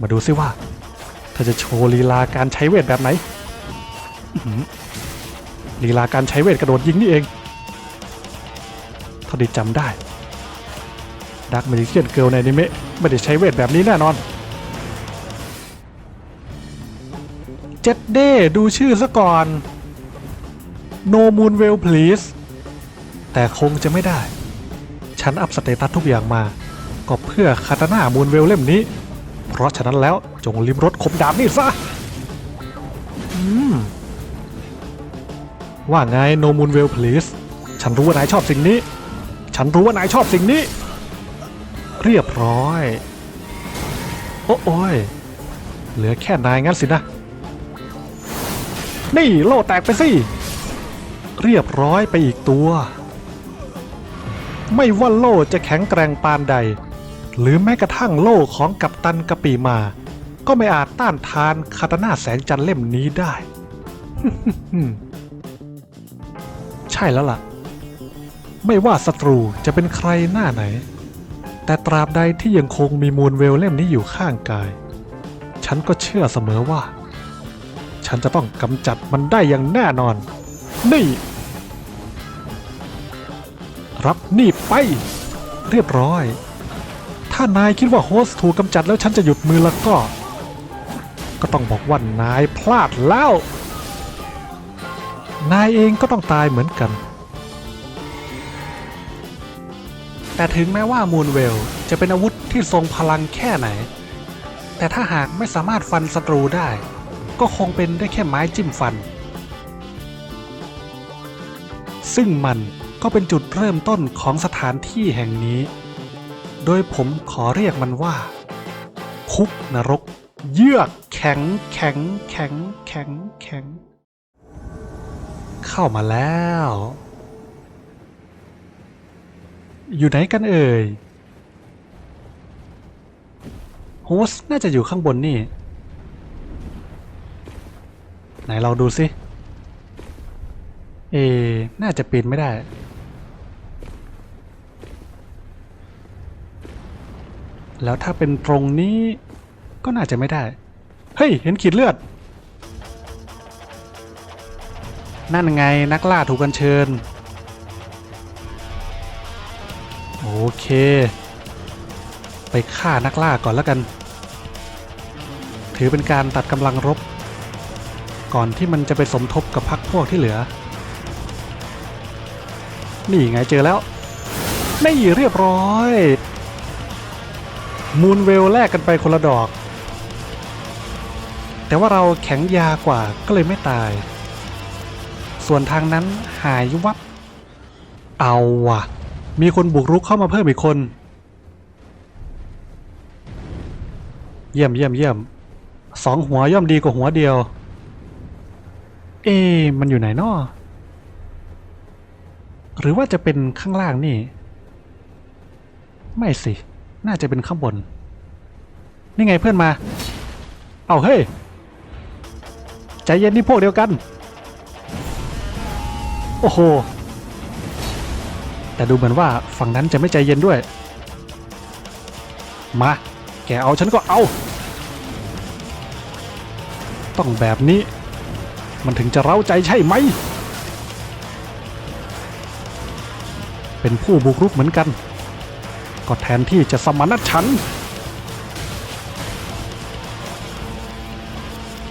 มาดูซิว่าเธอจะโชว์ลีลาการใช้เวทแบบไหนลีลาการใช้เวทกระโดดยิงนี่เองเท่าที่จำได้ดักเมจิเคียนเกิลในนิเมะไม่ได้ใช้เวทแบบนี้แน่นอน เจ็ดเด้ดูชื่อซะก่อน No Moon Well Please แต่คงจะไม่ได้ ฉันอัพสเตตัสทุกอย่างมา ก็เพื่อคาตาน่ามูนเวลเล่มนี้ เพราะฉะนั้นแล้วจงริมรถคมดาบนี่ซะว่าไง No Moon Well Please ฉันรู้ว่านายชอบสิ่งนี้ ฉันรู้ว่านายชอบสิ่งนี้ เรียบร้อย โอ้โอยเหลือแค่นายงั้นสินะ นี่โล่แตกไปสิ เรียบร้อยไปอีกตัว ไม่ว่าโล่จะแข็งแกร่งปานใด หรือแม้กระทั่งโล่ของกัปตันกะปีมา ก็ไม่อาจต้านทานคาตาน่าแสงจันเล่มนี้ได้ ใช่แล้วล่ะ ไม่ว่าศัตรูจะเป็นใครหน้าไหน แต่ตราบใดที่ยังคงมีมูลเวลเล่มนี้อยู่ข้างกาย ฉันก็เชื่อเสมอว่า ฉันจะต้องกำจัดมันได้อย่างแน่นอน นี่ รับนี่ไป เรียบร้อย ถ้านายคิดว่าโฮสต์ถูกกำจัดแล้วฉันจะหยุดมือแล้วก็ ก็ต้องบอกว่านายพลาดแล้ว นายเองก็ต้องตายเหมือนกัน แต่ถึงแม้ว่ามูนเวลจะเป็นอาวุธที่ทรงพลังแค่ไหน แต่ถ้าหากไม่สามารถฟันศัตรูได้ ก็คงเป็นได้แค่ไม้จิ้มฟัน ซึ่งมันก็เป็นจุดเริ่มต้นของสถานที่แห่งนี้ โดยผมขอเรียกมันว่า คุกนรก เยือกแข็งแข็งแข็งแข็งแข็ง เข้ามาแล้ว อยู่ไหนกันเอ่ยโฮส์น่าจะอยู่ข้างบนนี่ ไหนเราดูสิ เอ น่าจะปีนไม่ได้ แล้วถ้าเป็นตรงนี้ก็น่าจะไม่ได้ เฮ้ย เห็นขีดเลือด นั่นไงนักล่าถูกกันเชิญ โอเค ไปฆ่านักล่าก่อนแล้วกัน ถือเป็นการตัดกำลังรบ ก่อนที่มันจะไปสมทบกับพรรคพวกที่เหลือ นี่ไงเจอแล้วนี่เรียบร้อย มูนเวลแลกกันไปคนละดอก แต่ว่าเราแข็งยากว่าก็เลยไม่ตาย ส่วนทางนั้นหายวับ เอาว่ะมีคนบุกรุกเข้ามาเพิ่มอีกคน เยี่ยมเยี่ยมเยี่ยมสองหัวย่อมดีกว่าหัวเดียว เอ๊ะมันอยู่ไหนนอหรือว่าจะเป็นข้างล่างนี่ ไม่สิ น่าจะเป็นข้างบน นี่ไงเพื่อนมา เอาเฮ้ย ใจเย็นนี่พวกเดียวกัน โอ้โห แต่ดูเหมือนว่าฝั่งนั้นจะไม่ใจเย็นด้วย มา แกเอาฉันก็เอา ต้องแบบนี้ มันถึงจะเร้าใจใช่ไหม เป็นผู้บุกรุกเหมือนกัน ก็แทนที่จะสมานฉัน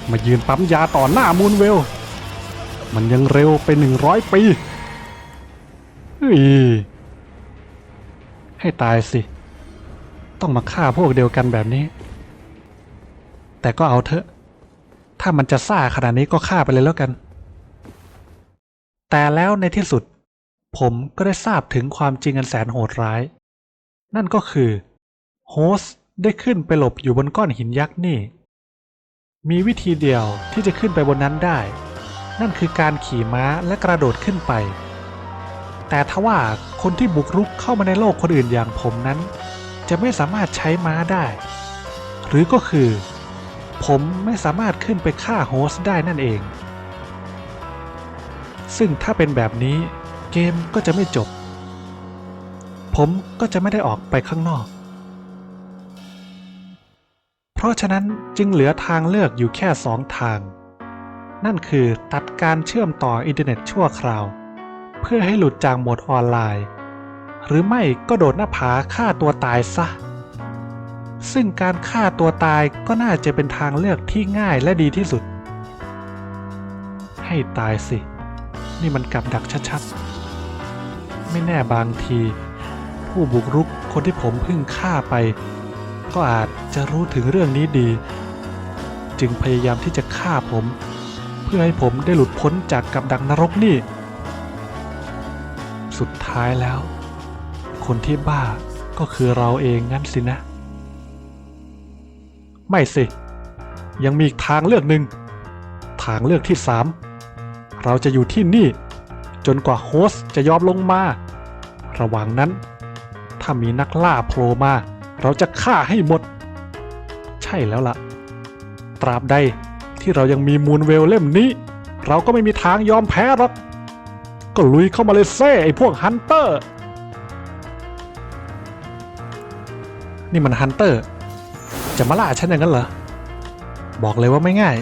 มายืนปั๊มยาต่อหน้ามูนเวล มันยังเร็วไปหนึ่งร้อยปีให้ตายสิ ต้องมาฆ่าพวกเดียวกันแบบนี้ แต่ก็เอาเถอะ ถ้ามันจะซ่าขนาดนี้ก็ฆ่าไปเลยแล้วกัน แต่แล้วในที่สุดผมก็ได้ทราบถึงความจริงอันแสนโหดร้าย นั่นก็คือโฮสได้ขึ้นไปหลบอยู่บนก้อนหินยักษ์นี่ มีวิธีเดียวที่จะขึ้นไปบนนั้นได้ นั่นคือการขี่ม้าและกระโดดขึ้นไป แต่ทว่าคนที่บุกรุกเข้ามาในโลกคนอื่นอย่างผมนั้น จะไม่สามารถใช้ม้าได้ หรือก็คือ ผมไม่สามารถขึ้นไปฆ่าโฮสได้นั่นเอง ซึ่งถ้าเป็นแบบนี้เกมก็จะไม่จบ ผมก็จะไม่ได้ออกไปข้างนอก เพราะฉะนั้นจึงเหลือทางเลือกอยู่แค่สองทาง นั่นคือตัดการเชื่อมต่ออินเทอร์เน็ตชั่วคราว เพื่อให้หลุดจากโหมดออนไลน์ หรือไม่ก็โดดหน้าผาฆ่าตัวตายซะ ซึ่งการฆ่าตัวตายก็น่าจะเป็นทางเลือกที่ง่ายและดีที่สุด ให้ตายสิ นี่มันกับดักชัดๆ ไม่แน่บางที ผู้บุกรุกคนที่ผมเพิ่งฆ่าไป ก็อาจจะรู้ถึงเรื่องนี้ดี จึงพยายามที่จะฆ่าผม เพื่อให้ผมได้หลุดพ้นจากกับดักนรกนี่ สุดท้ายแล้ว คนที่บ้าก็คือเราเองงั้นสินะ ไม่สิ ยังมีอีกทางเลือกหนึ่งทางเลือกที่สามเราจะอยู่ที่นี่ จนกว่าโฮสจะยอมลงมา ระหว่างนั้น ถ้ามีนักล่าโผล่มา เราจะฆ่าให้หมด ใช่แล้วล่ะ ตราบใดที่เรายังมีมูลเวลเล่มนี้ เราก็ไม่มีทางยอมแพ้หรอก ก็ลุยเข้ามาเลยเซ่ไอ้พวกฮันเตอร์ นี่มันฮันเตอร์ จะมาล่าฉันอย่างนั้นเหรอ บอกเลยว่าไม่ง่าย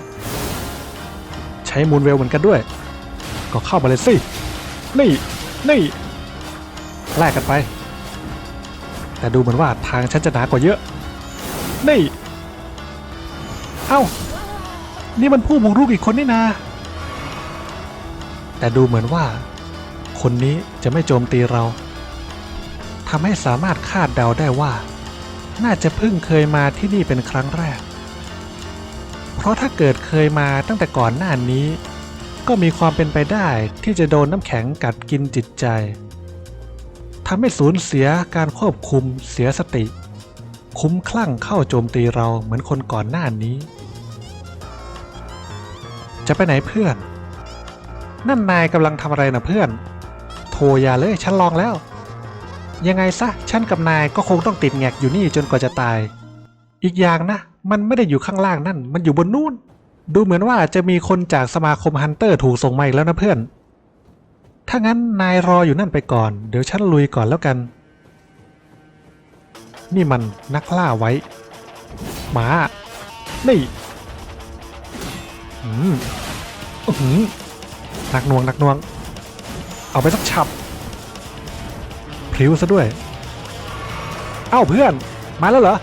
ใช้มูลเวลเหมือนกันด้วย ก็เข้ามาเลยสิ นี่ นี่แลกกันไป แต่ดูเหมือนว่าทางฉันจะหนากว่าเยอะ นี่ เอ้า นี่มันผู้บุกรุกอีกคนนี่นา แต่ดูเหมือนว่า คนนี้จะไม่โจมตีเรา ทำให้สามารถคาดเดาได้ว่า น่าจะเพิ่งเคยมาที่นี่เป็นครั้งแรก เพราะถ้าเกิดเคยมาตั้งแต่ก่อนหน้านี้ ก็มีความเป็นไปได้ที่จะโดนน้ำแข็งกัดกินจิตใจ ทำให้สูญเสียการควบคุมเสียสติ คุ้มคลั่งเข้าโจมตีเราเหมือนคนก่อนหน้านี้ จะไปไหนเพื่อน นั่นนายกำลังทำอะไรนะเพื่อน โทรอย่าเลยฉันลองแล้ว ยังไงซะฉันกับนายก็คงต้องติดแงกอยู่นี่จนกว่าจะตาย อีกอย่างนะ มันไม่ได้อยู่ข้างล่างนั่น มันอยู่บนนู่น ดูเหมือนว่าจะมีคนจากสมาคมฮันเตอร์ถูกส่งมาอีกแล้วนะเพื่อน ถ้างั้นนายรออยู่นั่นไปก่อน เดี๋ยวฉันลุยก่อนแล้วกัน นี่มันนักล่าไว้ หมา นี่อืมอื้อหือหนักหน่วงหนักหน่วง เอาไปสักฉับพลิ้วซะด้วย เอ้าเพื่อน มาแล้วเหรอ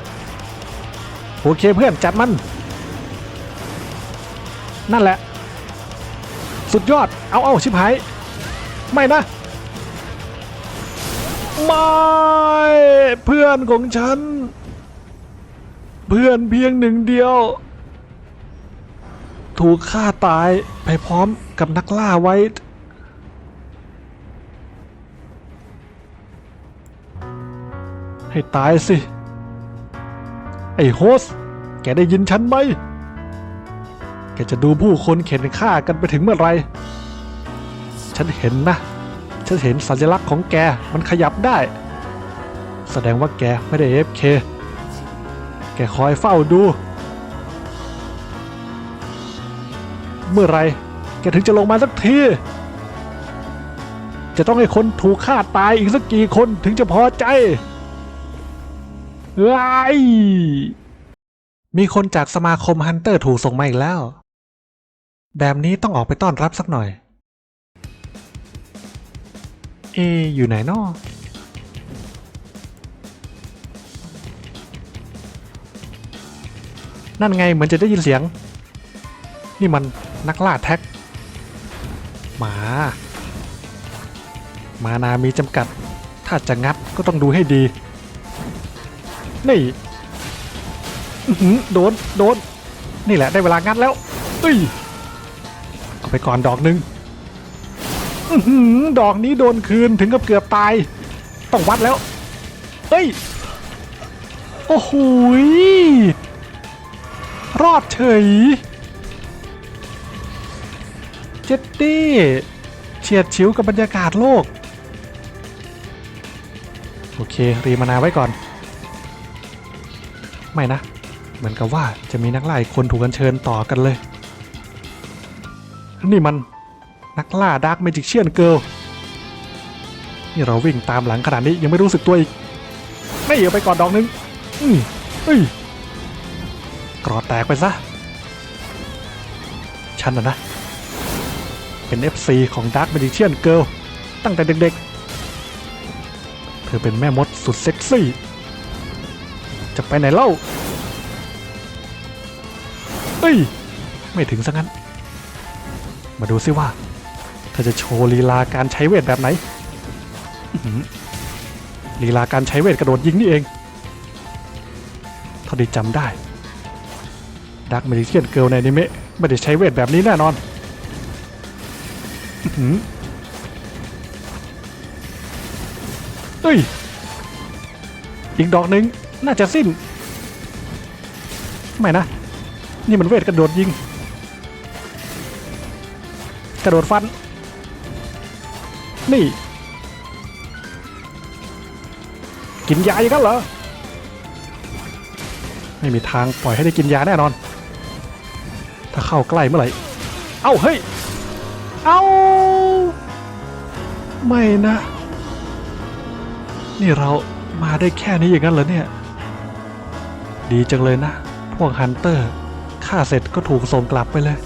โอเคเพื่อนจัดมัน นั่นแหละ สุดยอด เอาเอาชิบหาย ไม่นะ ไม่ เพื่อนของฉัน เพื่อนเพียงหนึ่งเดียว ถูกฆ่าตายไปพร้อมกับนักล่าไว้ ให้ตายสิ ไอ้โฮส แกได้ยินฉันไหม แกจะดูผู้คนเข็นฆ่ากันไปถึงเมื่อไหร ฉันเห็นนะ ฉันเห็นสัญลักษณ์ของแก มันขยับได้ แสดงว่าแกไม่ได้เอฟเค แกคอยเฝ้าดู เมื่อไรแกถึงจะลงมาสักที จะต้องให้คนถูกฆ่าตายอีกสักกี่คนถึงจะพอใจไอ้ยมีคนจากสมาคมฮันเตอร์ถูกส่งมาอีกแล้ว แบบนี้ต้องออกไปต้อนรับสักหน่อย เอ อยู่ไหนนอนั่นไงเหมือนจะได้ยินเสียง นี่มันนักล่าแท็ก หมา มานามีจำกัด ถ้าจะงัดก็ต้องดูให้ดี นี่โดน โดน นี่แหละได้เวลางัดแล้วเอ้ย เอาไปก่อนดอกหนึ่ง ดอกนี้โดนคืนถึงกับเกือบตาย ต้องวัดแล้วเอ้ย โอ้โหรอดเฉย เจ็ดดี้เฉียดฉิวกับบรรยากาศโลก โอเค รีมานาไว้ก่อน ไม่นะ เหมือนกับว่าจะมีนักไล่คนถูกกันเชิญต่อกันเลย นี่มัน นักล่าดาร์กเมจิกเชียนเกิลนี่เราวิ่งตามหลังขนาดนี้ยังไม่รู้สึกตัวอีก ไม่เอาไปก่อนดอกนึง อืมเอ้ยกรอแตกไปซะ ฉันนะนะ เป็น FC ของ Dark Magician Girl ตั้งแต่เด็กๆ เธอเป็นแม่มดสุดเซ็กซี่ จะไปไหนเล่า เอ้ย ไม่ถึงซะงั้น มาดูซิว่า เธอจะโชว์ลีลาการใช้เวทแบบไหนลีลาการใช้เวทกระโดดยิงนี่เองเท่าที่จำได้ดักเมดิเชียนเกิลในนิเมะไม่ได้ใช้เวทแบบนี้แน่นอนอือหือเอ้ย อีกดอกหนึ่งน่าจะสิ้น ไม่นะ นี่มันเวทกระโดดยิง กระโดดฟัน นี่ กินยาอย่างนั้นเหรอ ไม่มีทางปล่อยให้ได้กินยาแน่นอน ถ้าเข้าใกล้เมื่อไหร่ เอ้าเฮ้ย เอ้า ไม่นะ นี่เรามาได้แค่นี้อย่างนั้นเหรอเนี่ย ดีจังเลยนะ พวกฮันเตอร์ฆ่าเสร็จก็ถูกส่งกลับไปเลย